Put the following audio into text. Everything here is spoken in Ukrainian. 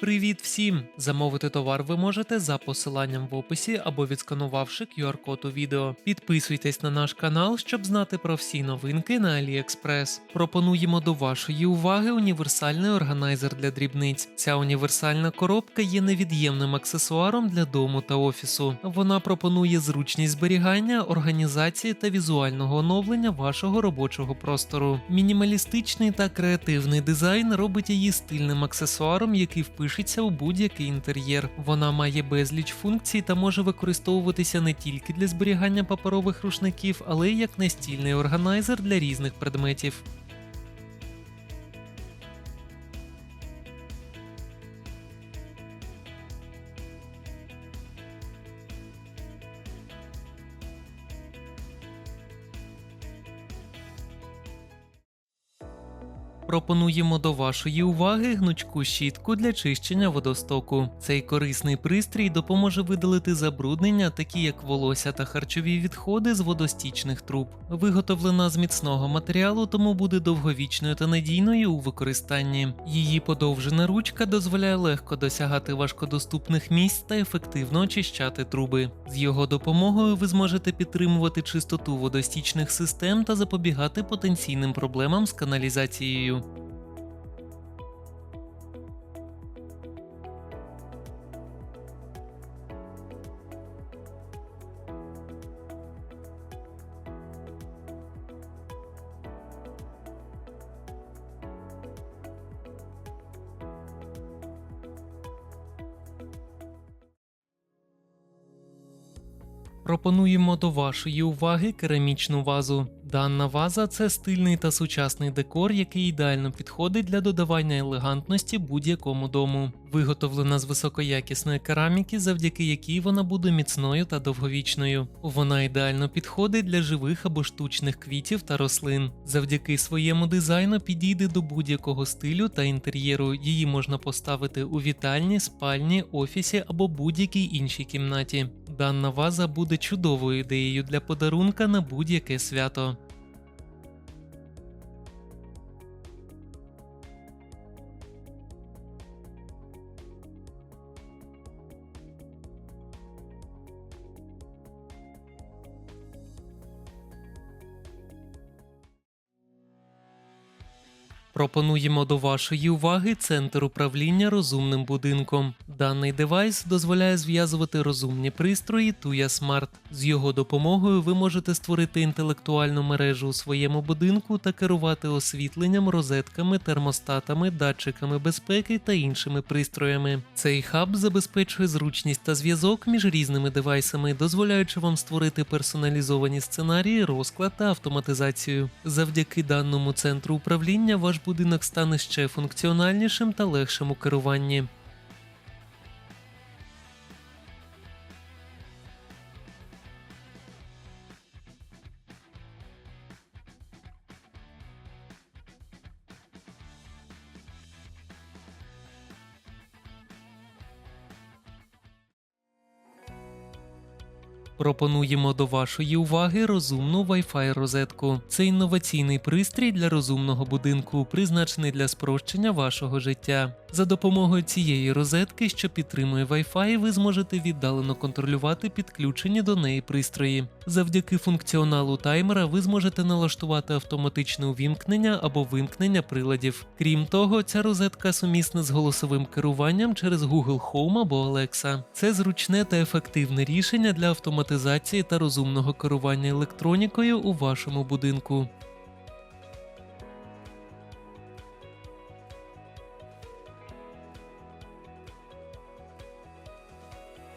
Привіт всім! Замовити товар ви можете за посиланням в описі або відсканувавши QR-код у відео. Підписуйтесь на наш канал, щоб знати про всі новинки на AliExpress. Пропонуємо до вашої уваги універсальний органайзер для дрібниць. Ця універсальна коробка є невід'ємним аксесуаром для дому та офісу. Вона пропонує зручність зберігання, організації та візуального оновлення вашого робочого простору. Мінімалістичний та креативний дизайн робить її стильним аксесуаром, який впишеться у будь-який інтер'єр. Вона має безліч функцій та може використовуватися не тільки для зберігання паперових рушників, але й як настільний органайзер для різних предметів. Пропонуємо до вашої уваги гнучку щітку для чищення водостоку. Цей корисний пристрій допоможе видалити забруднення, такі як волосся та харчові відходи з водостічних труб. Виготовлена з міцного матеріалу, тому буде довговічною та надійною у використанні. Її подовжена ручка дозволяє легко досягати важкодоступних місць та ефективно очищати труби. З його допомогою ви зможете підтримувати чистоту водостічних систем та запобігати потенційним проблемам з каналізацією. Пропонуємо до вашої уваги керамічну вазу. Дана ваза це стильний та сучасний декор, який ідеально підходить для додавання елегантності будь-якому дому. Виготовлена з високоякісної кераміки, завдяки якій вона буде міцною та довговічною. Вона ідеально підходить для живих або штучних квітів та рослин. Завдяки своєму дизайну підійде до будь-якого стилю та інтер'єру. Її можна поставити у вітальні, спальні, офісі або будь-якій іншій кімнаті. Дана ваза буде чудовою ідеєю для подарунка на будь-яке свято. Пропонуємо до вашої уваги центр управління розумним будинком. Даний девайс дозволяє зв'язувати розумні пристрої Tuya Smart. З його допомогою ви можете створити інтелектуальну мережу у своєму будинку та керувати освітленням, розетками, термостатами, датчиками безпеки та іншими пристроями. Цей хаб забезпечує зручність та зв'язок між різними девайсами, дозволяючи вам створити персоналізовані сценарії, розклад та автоматизацію. Завдяки даному центру управління ваш будинок стане ще функціональнішим та легшим у керуванні. Пропонуємо до вашої уваги розумну Wi-Fi розетку. Це інноваційний пристрій для розумного будинку, призначений для спрощення вашого життя. За допомогою цієї розетки, що підтримує Wi-Fi, ви зможете віддалено контролювати підключені до неї пристрої. Завдяки функціоналу таймера ви зможете налаштувати автоматичне увімкнення або вимкнення приладів. Крім того, ця розетка сумісна з голосовим керуванням через Google Home або Alexa. Це зручне та ефективне рішення для автоматизації та розумного керування електронікою у вашому будинку.